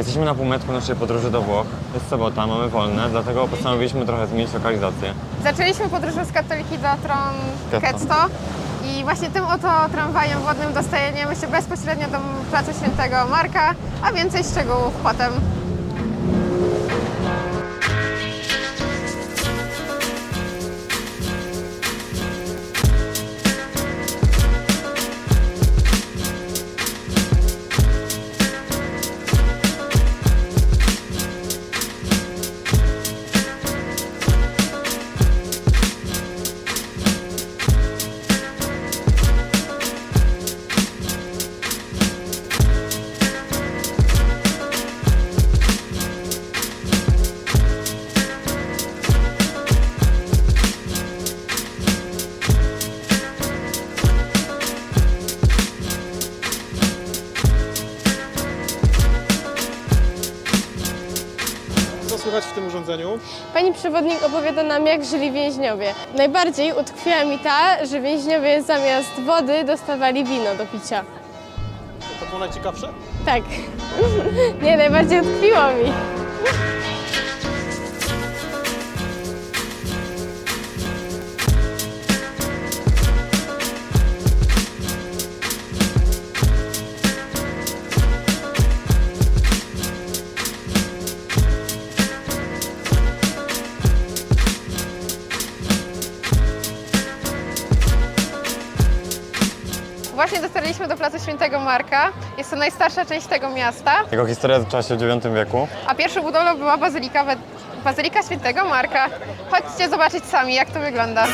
Jesteśmy na półmetku naszej podróży do Włoch. Jest sobota, mamy wolne, dlatego postanowiliśmy trochę zmienić lokalizację. Zaczęliśmy podróż z Katoliki do Tron Ketto. Ketto i właśnie tym oto tramwajem wodnym dostajemy się bezpośrednio do Placu Świętego Marka, a więcej szczegółów potem. Słychać w tym urządzeniu? Pani przewodnik opowiada nam, jak żyli więźniowie. Najbardziej utkwiła mi ta, że więźniowie zamiast wody dostawali wino do picia. To było najciekawsze? Tak. Nie, najbardziej utkwiło mi. Właśnie dotarliśmy do Placu Świętego Marka. Jest to najstarsza część tego miasta, Jego historia zaczęła się w IX wieku. a pierwszą budowlą była Bazylika, Bazylika Świętego Marka. Chodźcie zobaczyć sami, jak to wygląda.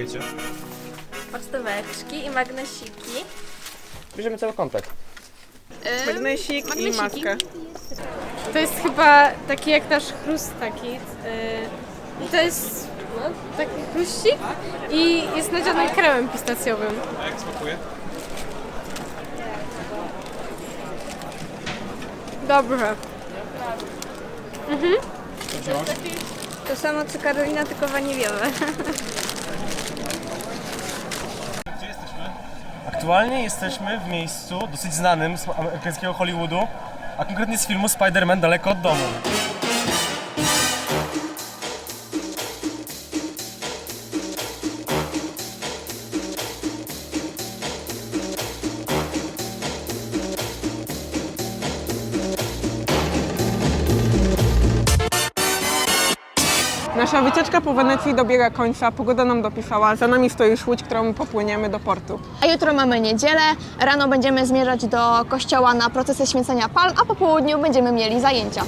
Kupujecie. Pocztóweczki i magnesiki. Bierzemy cały komplet. Magnesik i maskę. To jest chyba taki jak nasz chrust taki. Yy, I to jest no, taki chruścik i jest nadziany kremem pistacjowym. A jak smakuje? Dobrze. To samo co Karolina, tylko waniliowe. Aktualnie jesteśmy w miejscu dosyć znanym z amerykańskiego Hollywoodu, a konkretnie z filmu Spider-Man Daleko od domu. Nasza wycieczka po Wenecji dobiega końca, pogoda nam dopisała, za nami stoi już łódź, którą popłyniemy do portu. A jutro mamy niedzielę, rano będziemy zmierzać do kościoła na procesję święcenia palm, a po południu będziemy mieli zajęcia.